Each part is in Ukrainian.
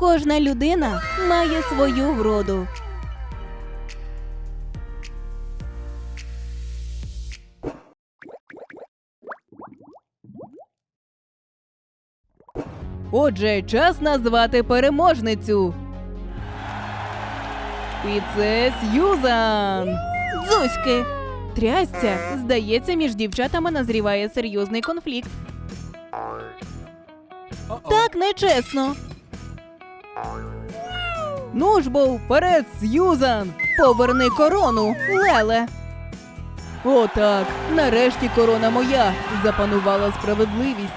Кожна людина має свою вроду. Отже, час назвати переможницю. І це Сьюзан. Дзузьки. Трясця. Здається, між дівчатами назріває серйозний конфлікт. Так нечесно. Ну ж бо вперед, Сьюзан! Поверни корону, Леле. Отак, нарешті корона моя. Запанувала справедливість.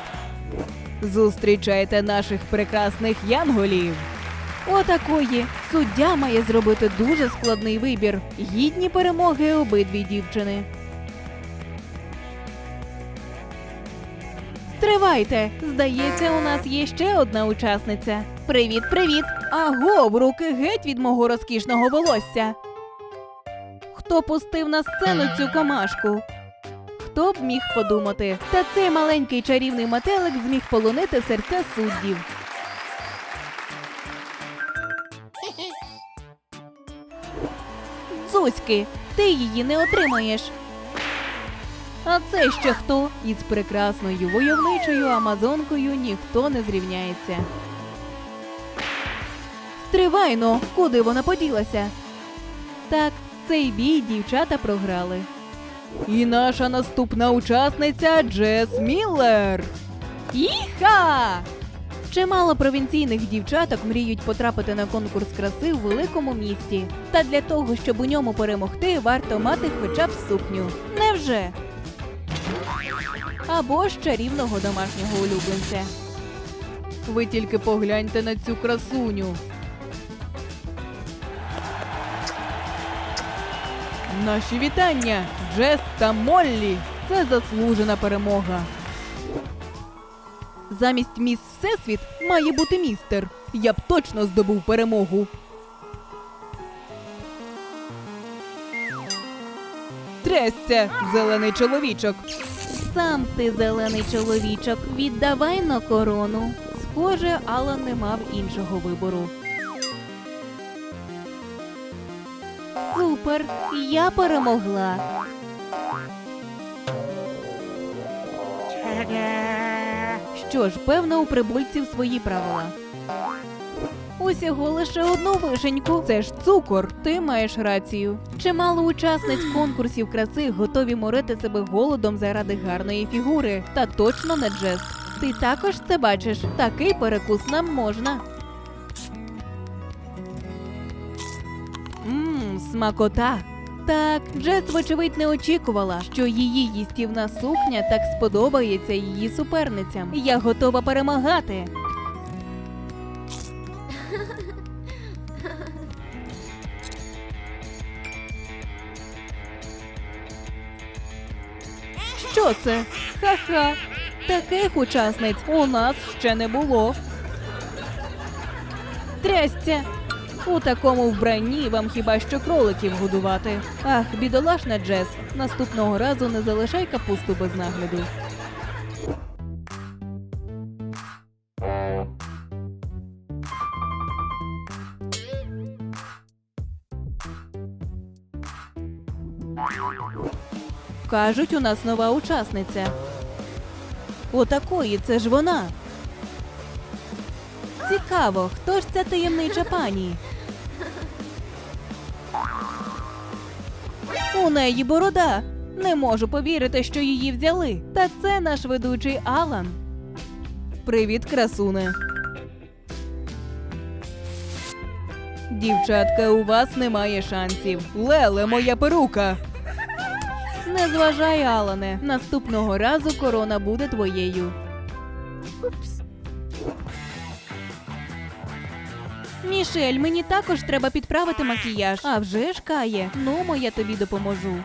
Зустрічайте наших прекрасних янголів. Отакої. Суддя має зробити дуже складний вибір. Гідні перемоги обидві дівчини. Стривайте! Здається, у нас є ще одна учасниця. Привіт, привіт! Аго, в руки геть від мого розкішного волосся. Хто пустив на сцену цю комашку? Хто б міг подумати? Та цей маленький чарівний метелик зміг полонити серця суддів. Зузьки, ти її не отримаєш. А це ще хто? Із прекрасною войовничою амазонкою ніхто не зрівняється. Стривайно, куди вона поділася? Так, цей бій дівчата програли. І наша наступна учасниця Джес Міллер. Іха! Чимало провінційних дівчаток мріють потрапити на конкурс краси в великому місті. Та для того, щоб у ньому перемогти, варто мати хоча б сукню. Невже? Або ж чарівного домашнього улюбленця. Ви тільки погляньте на цю красуню. Наші вітання, Джес та Моллі. Це заслужена перемога. Замість міс Всесвіт має бути містер. Я б точно здобув перемогу. Трясця, зелений чоловічок. Сам ти зелений чоловічок, віддавай на корону. Схоже, Алан не мав іншого вибору. Супер! Я перемогла. Що ж, певно, у прибульців свої правила. Усього лише одну вишеньку. Це ж цукор. Ти маєш рацію. Чимало учасниць конкурсів краси готові морити себе голодом заради гарної фігури. Та точно не Джес. Ти також це бачиш. Такий перекус нам можна. Смакота. Так, Джес, вочевидь, не очікувала, що її їстівна сукня так сподобається її суперницям. Я готова перемагати. Що це? Ха-ха. Таких учасниць у нас ще не було. Трясця. У такому вбранні вам хіба що кроликів годувати. Ах, бідолашна Джес. Наступного разу не залишай капусту без нагляду. Кажуть, у нас нова учасниця. Отакої, це ж вона. Цікаво, хто ж ця таємнича пані? У неї борода. Не можу повірити, що її взяли. Та це наш ведучий Алан. Привіт, красуне. Дівчатка, у вас немає шансів. Леле, моя перука. Не зважай, Алане. Наступного разу корона буде твоєю. Упс. Мішель, мені також треба підправити макіяж. А вже ж кає. Ну, я тобі допоможу.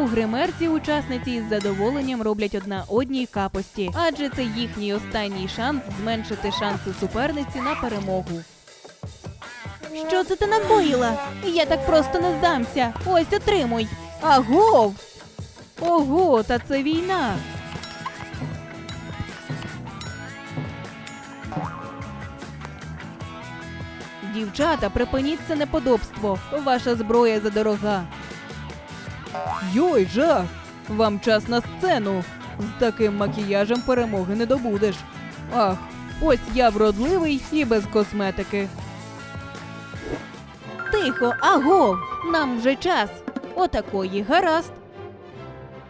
У гримерці учасниці із задоволенням роблять одна одній капості, адже це їхній останній шанс зменшити шанси суперниці на перемогу. Що це ти накоїла? Я так просто не здамся. Ось отримуй. Агов! Ого, та це війна. Дівчата, припиніть це неподобство. Ваша зброя задорога. Йой, жах! Вам час на сцену. З таким макіяжем перемоги не добудеш. Ах, ось я вродливий і без косметики. Тихо, агов! Нам вже час. Отакої гаразд.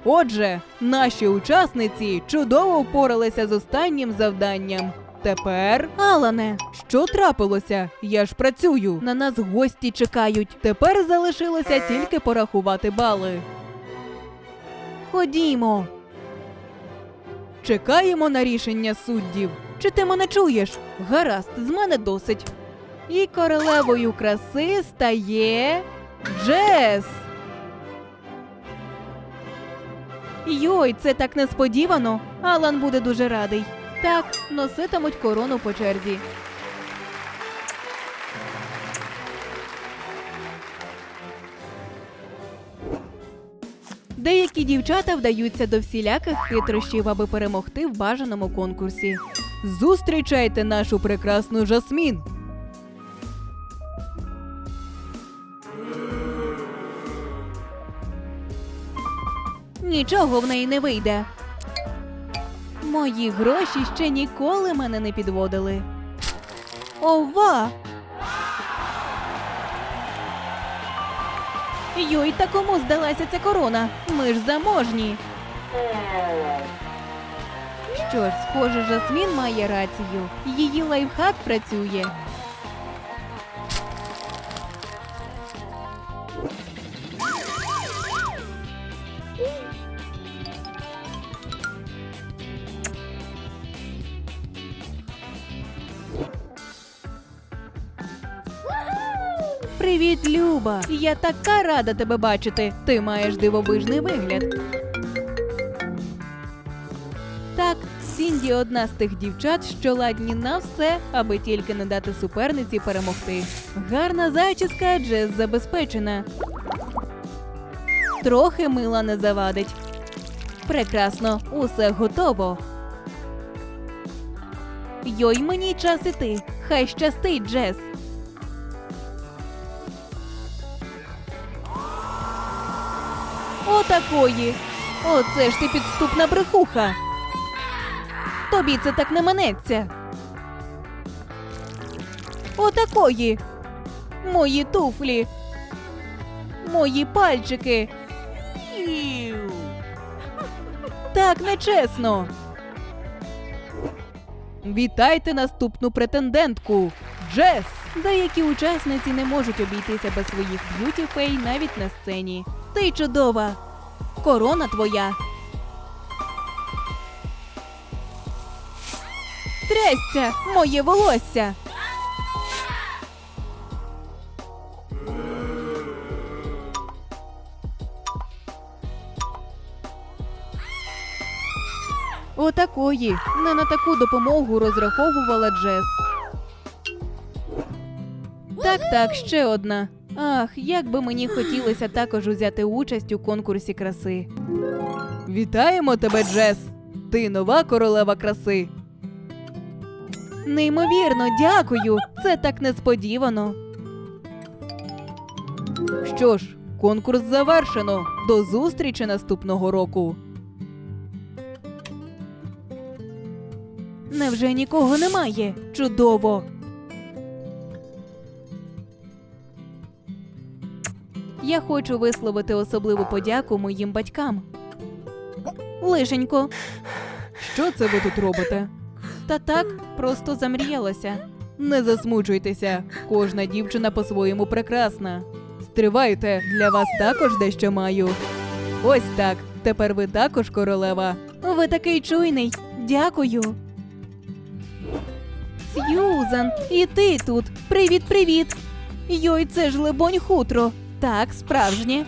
Отже, наші учасниці чудово впоралися з останнім завданням. Тепер, Алане, що трапилося? Я ж працюю. На нас гості чекають. Тепер залишилося тільки порахувати бали. Ходімо. Чекаємо на рішення суддів. Чи ти мене чуєш? Гаразд, з мене досить. І королевою краси стає Джес. Йой, це так несподівано. Алан буде дуже радий. Так, носитимуть корону по черзі. Деякі дівчата вдаються до всіляких хитрощів, аби перемогти в бажаному конкурсі. Зустрічайте нашу прекрасну Жасмін. Нічого в неї не вийде. Мої гроші ще ніколи мене не підводили. Ова! Йой, та кому здалася ця корона? Ми ж заможні. Що ж, схоже, Жасмін має рацію. Її лайфхак працює. Привіт, Люба! Я така рада тебе бачити. Ти маєш дивовижний вигляд. Так, Сінді одна з тих дівчат, що ладні на все, аби тільки не дати суперниці перемогти. Гарна зачіска Джес забезпечена. Трохи мила не завадить. Прекрасно, усе готово. Йой, мені час іти. Хай щастить, Джес. Отакої. Оце ж ти підступна брехуха. Тобі це так не минеться. Отакої. Мої туфлі. Мої пальчики. Так нечесно. Вітайте наступну претендентку Джес. Деякі учасниці не можуть обійтися без своїх б'юті фей навіть на сцені. Ти чудова. Корона твоя. Трясся, моє волосся. Отакої. Не на таку допомогу розраховувала Джес. Так, так, ще одна. Ах, як би мені хотілося також узяти участь у конкурсі краси. Вітаємо тебе, Джес! Ти нова королева краси. Неймовірно, дякую. Це так несподівано. Що ж, конкурс завершено. До зустрічі наступного року. Невже нікого немає? Чудово. Я хочу висловити особливу подяку моїм батькам. Лишенько. Що це ви тут робите? Та так, просто замріялася. Не засмучуйтеся, кожна дівчина по-своєму прекрасна. Стривайте, для вас також дещо маю. Ось так, тепер ви також королева. Ви такий чуйний. Дякую. Сьюзан, і ти тут. Привіт, привіт. Йой, це ж лебонь хутро. Так, справжнє.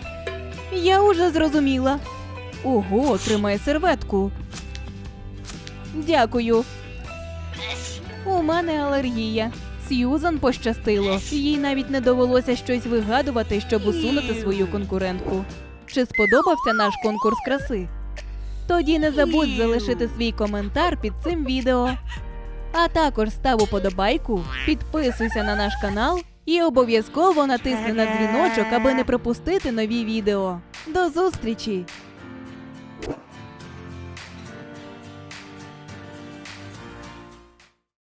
Я уже зрозуміла. Ого, тримай серветку. Дякую. У мене алергія. Сьюзан пощастило. Їй навіть не довелося щось вигадувати, щоб усунути свою конкурентку. Чи сподобався наш конкурс краси? Тоді не забудь залишити свій коментар під цим відео. А також став уподобайку, підписуйся на наш канал і обов'язково натисни на дзвіночок, аби не пропустити нові відео. До зустрічі!